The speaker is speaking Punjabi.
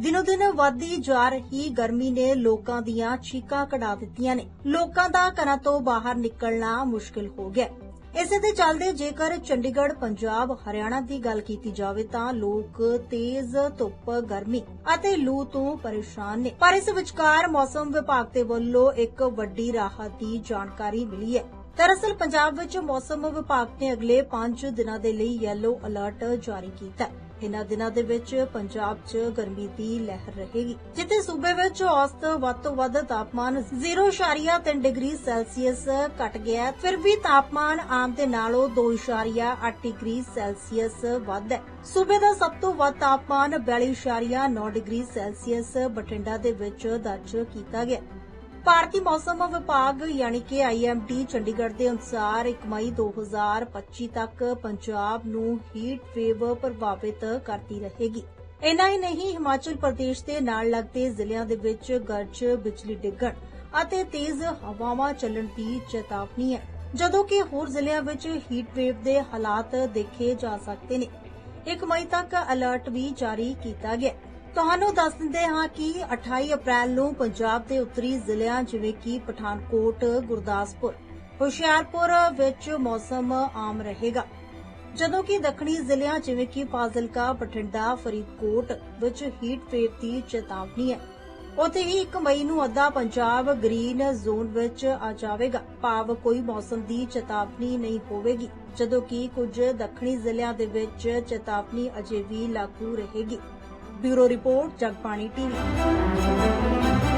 ਦਿਨੋ ਦਿਨ ਵਧਦੀ ਜਾ ਰਹੀ ਗਰਮੀ ਨੇ ਲੋਕਾਂ ਦੀਆਂ ਚੀਕਾਂ ਕਢਾ ਦਿੱਤੀਆਂ ਨੇ। ਲੋਕਾਂ ਦਾ ਘਰਾਂ ਤੋਂ ਬਾਹਰ ਨਿਕਲਣਾ ਮੁਸ਼ਕਲ ਹੋ ਗਿਆ। ਇਸੇ ਦੇ ਚੱਲਦੇ ਜੇਕਰ ਚੰਡੀਗੜ੍ਹ, ਪੰਜਾਬ, ਹਰਿਆਣਾ ਦੀ ਗੱਲ ਕੀਤੀ ਜਾਵੇ ਤਾਂ ਲੋਕ ਤੇਜ਼ ਧੁੱਪ, ਗਰਮੀ ਅਤੇ ਲੂ ਤੋਂ ਪਰੇਸ਼ਾਨ ਨੇ। ਪਰ ਇਸ ਵਿਚਕਾਰ ਮੌਸਮ ਵਿਭਾਗ ਦੇ ਵੱਲੋਂ ਇੱਕ ਵੱਡੀ ਰਾਹਤ ਦੀ ਜਾਣਕਾਰੀ ਮਿਲੀ ਹੈ। ਦਰਅਸਲ ਪੰਜਾਬ ਵਿੱਚ ਮੌਸਮ ਵਿਭਾਗ ਨੇ ਅਗਲੇ 5 ਦਿਨਾਂ ਦੇ ਲਈ ਯੈਲੋ ਅਲਰਟ ਜਾਰੀ ਕੀਤਾ ਹੈ। ਇਨ੍ਹਾਂ ਦਿਨਾਂ ਦੇ ਵਿੱਚ ਪੰਜਾਬ 'ਚ ਗਰਮੀ ਦੀ ਲਹਿਰ ਰਹੇਗੀ, ਜਿੱਥੇ ਸੂਬੇ ਵਿੱਚ ਔਸਤ ਵੱਧ ਤੋਂ ਵੱਧ ਤਾਪਮਾਨ 0.3 ਡਿਗਰੀ ਸੈਲਸੀਅਸ ਘਟ ਗਿਆ ਫਿਰ ਵੀ ਤਾਪਮਾਨ ਆਮ ਦੇ ਨਾਲੋਂ 2.8 ਡਿਗਰੀ ਸੈਲਸੀਅਸ ਵੱਧ ਹੈ। ਸੂਬੇ ਦਾ ਸਭ ਤੋਂ ਵੱਧ ਤਾਪਮਾਨ 42.9 ਡਿਗਰੀ ਸੈਲਸੀਅਸ ਬਠਿੰਡਾ ਦੇ ਵਿੱਚ ਦਰਜ ਕੀਤਾ ਗਿਆ ਭਾਰਤੀ ਮੌਸਮ ਵਿਭਾਗ ਯਾਨੀ ਕਿ ਆਈਐਮਡੀ ਚੰਡੀਗੜ੍ਹ ਦੇ ਅਨੁਸਾਰ 1 ਮਈ 2025 ਤੱਕ ਪੰਜਾਬ ਨੂੰ ਹੀਟ ਵੇਵ ਪ੍ਰਭਾਵਿਤ ਕਰਦੀ ਰਹੇਗੀ। ਇੰਨਾ ਹੀ ਨਹੀਂ, ਹਿਮਾਚਲ ਪ੍ਰਦੇਸ਼ ਦੇ ਨਾਲ ਲੱਗਦੇ ਜ਼ਿਲ੍ਹਿਆਂ ਦੇ ਵਿੱਚ ਗਰਜ ਬਿਜਲੀ ਡਿੱਗਣ ਅਤੇ ਤੇਜ਼ ਹਵਾਵਾਂ ਚੱਲਣ ਦੀ ਚੇਤਾਵਨੀ ਹੈ। ਜਦੋਂ ਕਿ ਹੋਰ ਜ਼ਿਲ੍ਹਿਆਂ ਵਿੱਚ ਹੀਟ ਵੇਵ ਦੇ ਹਾਲਾਤ ਦੇਖੇ ਜਾ ਸਕਦੇ ਨੇ। 1 ਮਈ ਤੱਕ ਅਲਰਟ ਵੀ ਜਾਰੀ ਕੀਤਾ ਗਿਆ ਤੁਹਾਨੂੰ ਦੱਸ ਦਿੰਦੇ ਹਾਂ ਕਿ 28 ਅਪ੍ਰੈਲ ਨੂੰ ਪੰਜਾਬ ਦੇ ਉੱਤਰੀ ਜ਼ਿਲ੍ਹਿਆਂ ਜਿਵੇਂ ਕਿ ਪਠਾਨਕੋਟ, ਗੁਰਦਾਸਪੁਰ, ਹੁਸ਼ਿਆਰਪੁਰ ਵਿੱਚ ਮੌਸਮ ਆਮ ਰਹੇਗਾ। ਜਦੋਂ ਕਿ ਦੱਖਣੀ ਜ਼ਿਲ੍ਹਿਆਂ ਜਿਵੇਂ ਕਿ ਫਾਜ਼ਿਲਕਾ, ਬਠਿੰਡਾ, ਫਰੀਦਕੋਟ ਵਿੱਚ ਹੀਟ ਵੇਵ ਦੀ ਚੇਤਾਵਨੀ ਹੈ। ਉੱਥੇ ਹੀ 1 ਮਈ ਨੂੰ ਅੱਧਾ ਪੰਜਾਬ ਗ੍ਰੀਨ ਜ਼ੋਨ ਵਿੱਚ ਆ ਜਾਵੇਗਾ। ਭਾਵ ਕੋਈ ਮੌਸਮ ਦੀ ਚੇਤਾਵਨੀ ਨਹੀਂ ਹੋਵੇਗੀ ਜਦੋਂ ਕਿ ਕੁਝ ਦੱਖਣੀ ਜ਼ਿਲ੍ਹਿਆਂ ਦੇ ਵਿੱਚ ਚੇਤਾਵਨੀ ਅਜੇ ਵੀ ਲਾਗੂ ਰਹੇਗੀ। Bureau report Jagbani TV.